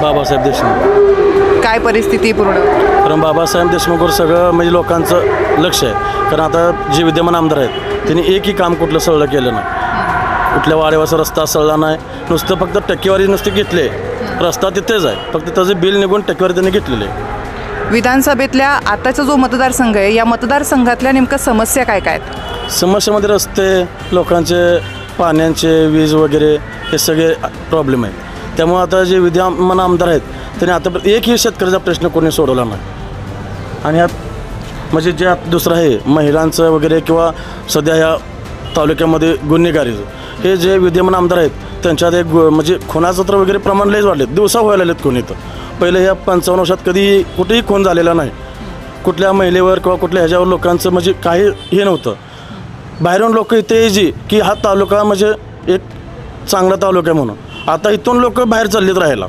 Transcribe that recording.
बाबासाहेब देशमुख. काय परिस्थिती आहे पूर्ण? कारण बाबासाहेब देशमुखवर सगळं म्हणजे लोकांचं लक्ष आहे. कारण आता जे विद्यमान आमदार आहेत त्यांनी एकही काम कुठलं सळलं केलं नाही. कुठल्या वाड्यावाचा रस्ता सळला नाही. नुसतं फक्त टक्केवारी नुसते घेतले रस्ता तिथेच आहे. फक्त त्याचं बिल निघून टक्केवारी त्यांनी घेतलेली आहे. विधानसभेतल्या आताचा जो मतदारसंघ आहे या मतदारसंघातल्या नेमक्या समस्या काय काय आहेत? समस्यामध्ये रस्ते लोकांचे पाण्याचे वीज वगैरे हे सगळे प्रॉब्लेम आहेत. त्यामुळे आता जे विद्यमान आमदार आहेत त्यांनी आता एकही शेतकऱ्याचा प्रश्न कोणी सोडवला नाही. आणि यात म्हणजे जे आता दुसरं आहे महिलांचं वगैरे किंवा सध्या ह्या तालुक्यामध्ये गुन्हेगारीचं हे जे विद्यमान आमदार आहेत त्यांच्यात एक गु- म्हणजे खुनाचं तर वगैरे प्रमाण लईच वाढले दिवसा व्हायला लागलेत खून तर. पहिले ह्या पंचावन्न वर्षात कधी कुठेही खून झालेला नाही. कुठल्या महिलेवर किंवा कुठल्या ह्याच्यावर लोकांचं म्हणजे काही हे नव्हतं. बाहेरून लोक इथे यायची की हा तालुका म्हणजे एक चांगला तालुका आहे म्हणून. आता इथून लोक बाहेर चाललेत राहायला.